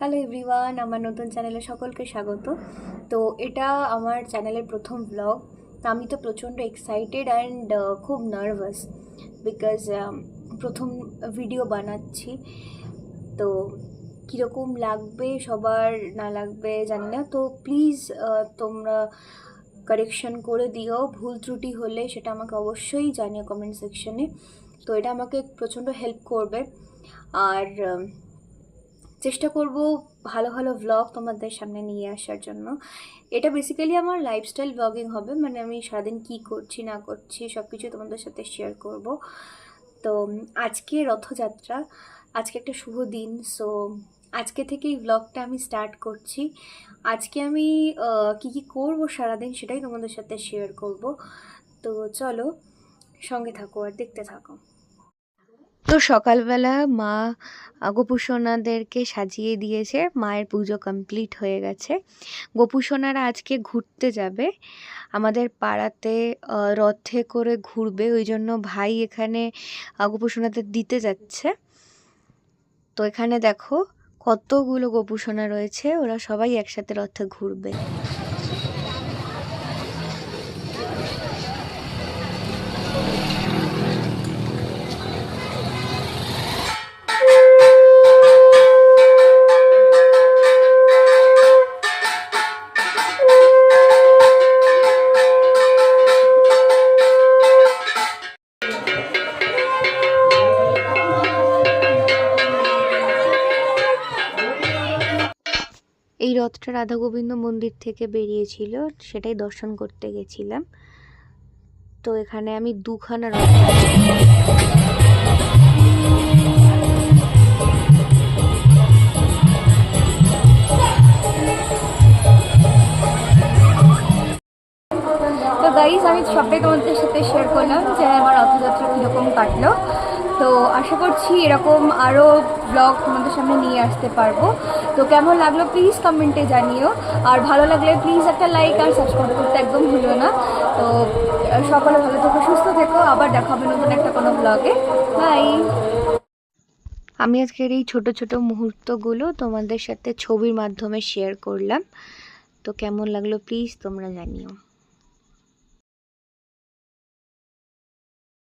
Hello everyone আমার নতুন চ্যানেলে সকলকে স্বাগত। তো এটা আমার চ্যানেলের প্রথম ব্লগ তো আমি তো প্রচণ্ড এক্সাইটেড অ্যান্ড খুব নার্ভাস বিকজ প্রথম ভিডিও বানাচ্ছি। তো কীরকম লাগবে সবার না লাগবে জানি না। তো প্লিজ তোমরা কারেকশন করে দিও। ভুল ত্রুটি হলে সেটা আমাকে অবশ্যই জানিও কমেন্ট সেকশনে তো এটা আমাকে প্রচণ্ড হেল্প করবে। আর উম, চেষ্টা করব ভালো ভালো ভ্লগ তোমাদের সামনে নিয়ে আসার জন্য। এটা বেসিক্যালি আমার লাইফস্টাইল ব্লগিং হবে মানে আমি সারাদিন কী করছি, না করছি সব কিছু তোমাদের সাথে শেয়ার করব। তো আজকে রথযাত্রা, আজকে একটা শুভ দিন সো আজকে থেকেই ব্লগটা আমি স্টার্ট করছি। আজকে আমি কি কি করব সারাদিন সেটাই তোমাদের সাথে শেয়ার করব। তো চলো সঙ্গে থাকো আর দেখতে থাকো। তো সকালবেলা মা গোপুসোনাদেরকে সাজিয়ে দিয়েছে। মায়ের পুজো কমপ্লিট হয়ে গেছে। গোপুসোনারা আজকে ঘুরতে যাবে। আমাদের পাড়াতে রথে করে ঘুরবে। ওই জন্য ভাই এখানে গোপুসোনাদের দিতে যাচ্ছে। তো এখানে দেখো কতগুলো গোপুসোনা রয়েছে। ওরা সবাই একসাথে রথে ঘুরবে। এই রথটা রাধা গোবিন্দ মন্দির থেকে বেরিয়েছিল, সেটাই দর্শন করতে গেছিলাম। তো এখানে আমি দুখানা রথ গাইজ আমি সবটাই তোমাদের সাথে শেয়ার করলাম যে আমার রথযাত্রা কীরকম কাটলো। আশা করছি এরকম আরও ব্লগ তোমাদের সামনে নিয়ে আসতে পারব। তো কেমন লাগল প্লিজ কমেন্টে জানিও। আর ভালো লাগলে প্লিজ একটা লাইক আর সাবস্ক্রাইব করতে একদম ভুলো না। তো সকলে ভালো থেকো, সুস্থ থেকো। আবার দেখা হবে নতুন একটা কোনো ব্লগে বাই আমি আজকের এই ছোট ছোট মুহূর্তগুলো তোমাদের সাথে ছবির মাধ্যমে শেয়ার করলাম। তো কেমন লাগল প্লিজ তোমরা জানিও।